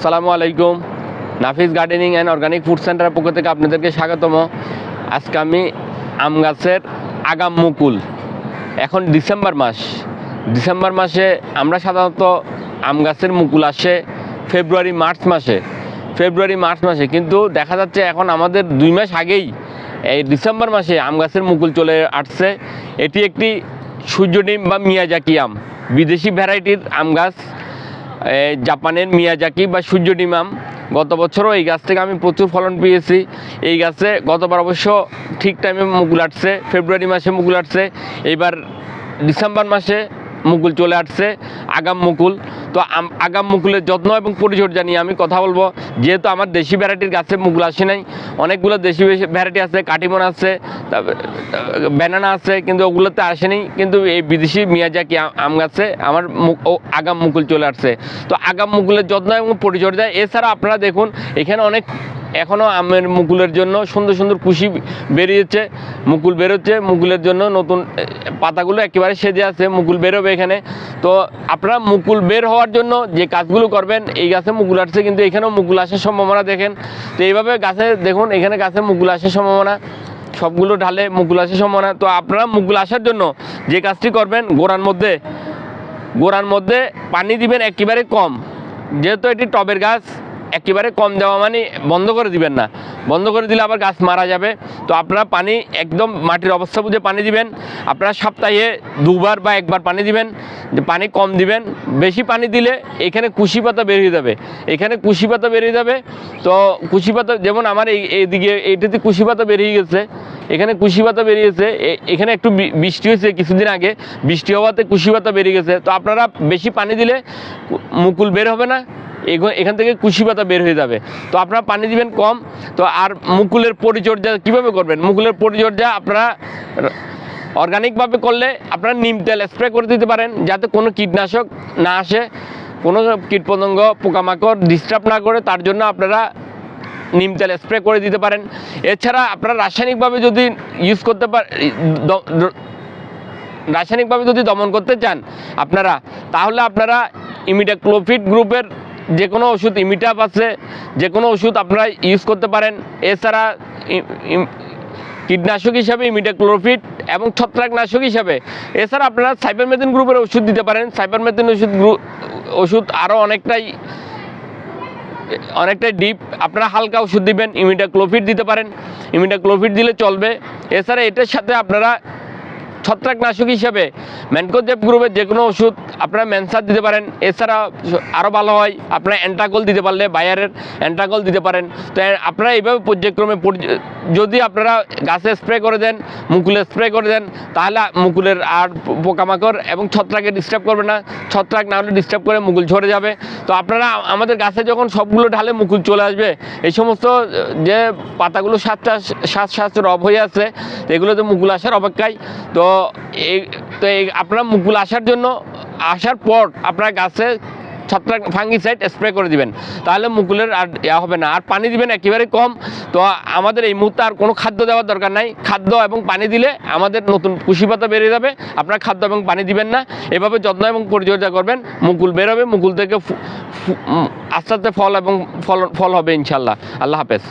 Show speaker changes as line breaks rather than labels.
আসসালামু আলাইকুম। Nafis gardening and organic food সেন্টারের পক্ষ থেকে আপনাদেরকে স্বাগতম। আজকে আমি আম গাছের আগাম মুকুল। এখন ডিসেম্বর মাস। ডিসেম্বর মাসে আমরা সাধারণত আম গাছের মুকুল আসে ফেব্রুয়ারি, মার্চ মাসে। ফেব্রুয়ারি, মার্চ মাসে। কিন্তু দেখা যাচ্ছে এখন আমাদের দুই মাস আগেই এই ডিসেম্বর মাসে আম গাছের মুকুল চলে আসছে। এটি একটি সূর্যডিম বা মিয়াজাকি আম। বিদেশি ভ্যারাইটির আম গাছ জাপানের মিয়াজাকি বা সূর্য ডিমাম গত বছরও এই গাছ থেকে আমি প্রচুর ফলন পেয়েছি। এই গাছে গতবার অবশ্য ঠিক টাইমে মুকুল আটছে ফেব্রুয়ারি মাসে মুকুল আটছে এইবার ডিসেম্বর মাসে মুকুল চলে আসছে, আগাম মুকুল। তো আগাম মুকুলের যত্ন এবং পরিচর্যা নিয়ে আমি কথা বলব। যেহেতু আমার দেশি ভ্যারাইটির গাছে মুকুল আসে নাই, অনেকগুলো দেশি ভ্যারাইটি আছে, কাটিমন আছে ব্যানানা আছে, কিন্তু ওগুলোতে আসেনি কিন্তু এই বিদেশি মিয়াজাকি আম গাছে, আমার আগাম মুকুল চলে আসছে। তো আগাম মুকুলের যত্ন এবং পরিচর্যা, এছাড়া আপনারা দেখুন, এখানে অনেক এখনও আমের মুকুলের জন্য সুন্দর সুন্দর কুশি বেরিয়েছে মুকুল বেরোচ্ছে, মুকুলের জন্য নতুন পাতাগুলো একেবারে সেজে আছে, মুকুল বেরোবে এখানে। তো আপনারা মুকুল বের হওয়ার জন্য যে কাজগুলো করবেন, এই গাছে মুকুল আসছে, কিন্তু এখানেও মুকুল আসার সম্ভাবনা দেখেন। তো এইভাবে গাছে দেখুন, এখানে গাছে মুকুল আসার সম্ভাবনা, সবগুলো ঢালে মুকুল আসার সম্ভাবনা। তো আপনারা মুকুল আসার জন্য যে কাজটি করবেন, গোড়ার মধ্যে গোড়ার মধ্যে পানি দিবেন একেবারে কম। যেহেতু এটি টবের গাছ একেবারে কম দেওয়া মানে বন্ধ করে দিবেন না। বন্ধ করে দিলে আবার গাছ মারা যাবে। তো আপনারা পানি একদম মাটির অবস্থা বুঝে পানি দিবেন। আপনারা সপ্তাহে দুবার বা একবার পানি দিবেন। যে পানি কম দিবেন। বেশি পানি দিলে এখানে কুশি পাতা বেরিয়ে যাবে। এখানে কুশি পাতা বেরিয়ে যাবে। তো কুশি পাতা, যেমন আমার এই এইদিকে এইটাতে কুশি পাতা বেরিয়ে গেছে। এখানে কুশি পাতা বেরিয়েছে এখানে একটু বৃষ্টি হয়েছে কিছুদিন আগে। বৃষ্টি হওয়াতে কুশি পাতা বেরিয়ে গেছে। তো আপনারা বেশি পানি দিলে মুকুল বের হবে না। এখান থেকে কুশি পাতা বের হয়ে যাবে। তো আপনারা পানি দিবেন কম, তো আর মুকুলের পরিচর্যা কীভাবে করবেন? মুকুলের পরিচর্যা আপনারা অর্গানিকভাবে করলে আপনারা নিম তেল স্প্রে করে দিতে পারেন, যাতে কোনো কীটনাশক না আসে, কোনো কীটপতঙ্গ, পোকামাকড় ডিস্টার্ব না করে, তার জন্য আপনারা নিম তেল স্প্রে করে দিতে পারেন। এছাড়া আপনারা রাসায়নিকভাবে যদি ইউজ করতে পার রাসায়নিকভাবে যদি দমন করতে চান আপনারা, তাহলে আপনারা ইমিডাক্লোফিট গ্রুপের যে কোনো ওষুধ ইমিটাপ আছে যে কোনো ওষুধ আপনারা ইউজ করতে পারেন। এছাড়া কীটনাশক হিসাবে ইমিডাক্লোরোফিট এবং ছত্রাকনাশক হিসাবে। এছাড়া আপনারা সাইপারমেথিন গ্রুপের ওষুধ দিতে পারেন। সাইপারমেথিন ওষুধ গ্রু- ওষুধ আরও অনেকটাই অনেকটাই ডিপ আপনারা হালকা ওষুধ দিবেন ইমিডাক্লোফিট দিতে পারেন। ইমিডাক্লোফিট দিলে চলবে। এছাড়া এটার সাথে আপনারা ছত্রাকনাশক হিসাবে ম্যানকোজেপ গ্রুপের যে কোনো ওষুধ আপনারা ম্যানসার দিতে পারেন। এছাড়া আরও ভালো হয়, আপনারা অ্যান্টাকল দিতে পারলে বায়ারের অ্যান্টাকল দিতে পারেন। তো আপনারা এইভাবে পর্যায়ক্রমে পরি- যদি আপনারা গাছে স্প্রে করে দেন, মুকুলে স্প্রে করে দেন, তাহলে মুকুলের আর পোকামাকড় এবং ছত্রাকে ডিস্টার্ব করবে না। ছত্রাক না হলে ডিস্টার্ব করে মুকুল ঝরে যাবে। তো আপনারা আমাদের গাছে যখন সবগুলো ঢালে মুকুল চলে আসবে, এই সমস্ত যে পাতাগুলো সাত সাত সাত রব হয়ে আছে, এগুলোতে মুকুল আসার অপেক্ষায়। তো এই, তো এই আপনার মুকুল আসার জন্য, আসার পর আপনার গাছে ছত্রাক ফাঙ্গিসাইড স্প্রে করে দিবেন। তাহলে মুকুলের আর ইয়া হবে না। আর পানি দিবেন একেবারে কম। তো আমাদের এই মুহূর্তে আর কোনো খাদ্য দেওয়ার দরকার নাই। খাদ্য এবং পানি দিলে আমাদের নতুন কুশি পাতা বেরিয়ে যাবে। আপনার খাদ্য এবং পানি দিবেন না। এভাবে যত্ন এবং পরিচর্যা করবেন। মুকুল বেরোবে। মুকুল থেকে আস্তে আস্তে ফল এবং ফল ফল হবে ইনশাল্লাহ। আল্লাহ হাফেজ।